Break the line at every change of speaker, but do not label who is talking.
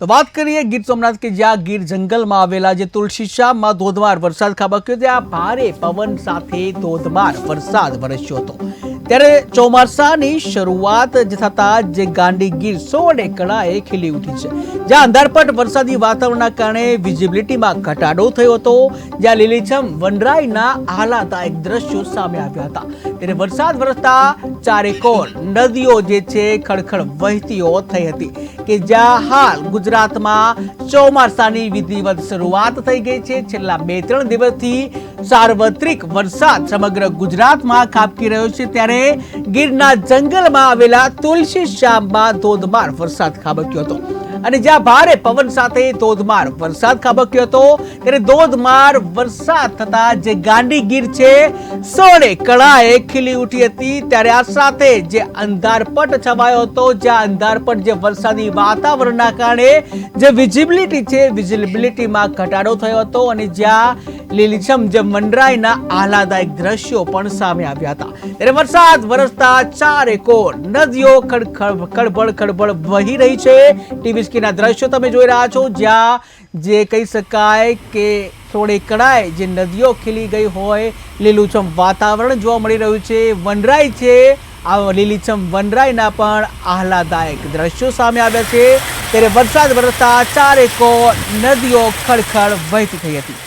તો વાત કરીએ ગીર સોમનાથ કે જ્યાં ગીર જંગલમાં આવેલા જે તુલસીશ્યામમાં ધોધમાર વરસાદ ખાબક્યો ત્યાં ભારે પવન સાથે ધોધમાર વરસાદ વરસ્યો હતો. ત્યારે ચોમાસાની શરૂઆત જ થતાં જે ગાંડી ગીર સોળે કળાએ ખીલી ઉઠી છે. જ્યાં અંધારપટ વરસાદી વાતાવરણના કારણે વિઝિબિલિટીમાં ઘટાડો થયો હતો, જ્યાં લીલીછમ વનરાઈના આહલાદાયક દ્રશ્યો સામે આવ્યા હતા. ત્યારે વરસાદ વરસતા ચારેકોર નદીઓ જે છે, ખડખડ વહેતીઓ થઈ હતી. કે જ્યાં હાલ ગુજરાતમાં ચોમાસાની વિધિવત શરૂઆત થઈ ગઈ છે. છેલ્લા બે ત્રણ દિવસથી સાર્વત્રિક વરસાદ સમગ્ર ગુજરાતમાં ખાબકી રહ્યો છે. ત્યારે ગીરના જંગલમાં આવેલા તુલસી શ્યામમાં ધોધમાર વરસાદ ખાબક્યો હતો. અને જ્યાં ભારે પવન સાથે ધોધમાર વરસાદ ખાબક્યો હતો, ત્યારે ધોધમાર વરસાદ થતા જે ગાંડી ગીર છે, સોળે કળાએ ખીલી ઉઠી હતી. ત્યારે આ સાથે જે અંધારપટ છવાયો હતો, જ્યાં અંધારપટ જે વરસાદી વાતાવરણના કારણે જે વિઝિબિલિટી છે વિઝિબિલિટીમાં ઘટાડો થયો હતો. અને જ્યાં લીલીછમ જે મંડરાઈના આહલાદાયક દ્રશ્યો પણ સામે આવ્યા હતા. ત્યારે વરસાદ વરસતા ચારે કોર, નદીઓ ખડબડ ખડબડ વહી રહી છે. ટીવી સ્ક્રીનના દ્રશ્યો તમે જોઈ રહ્યા છો, જ્યાં જે કહી શકાય કે થોડે કડાય જે નદીઓ ખીલી ગઈ હોય, લીલુંછમ વાતાવરણ જોવા મળી રહ્યું છે. વનરાય છે, આ લીલીછમ વનરાયના પણ આહલાદાયક દ્રશ્યો સામે આવ્યા છે. ત્યારે વરસાદ વરસતા ચારેકો નદીઓ ખડખડ વહેતી થઈ હતી.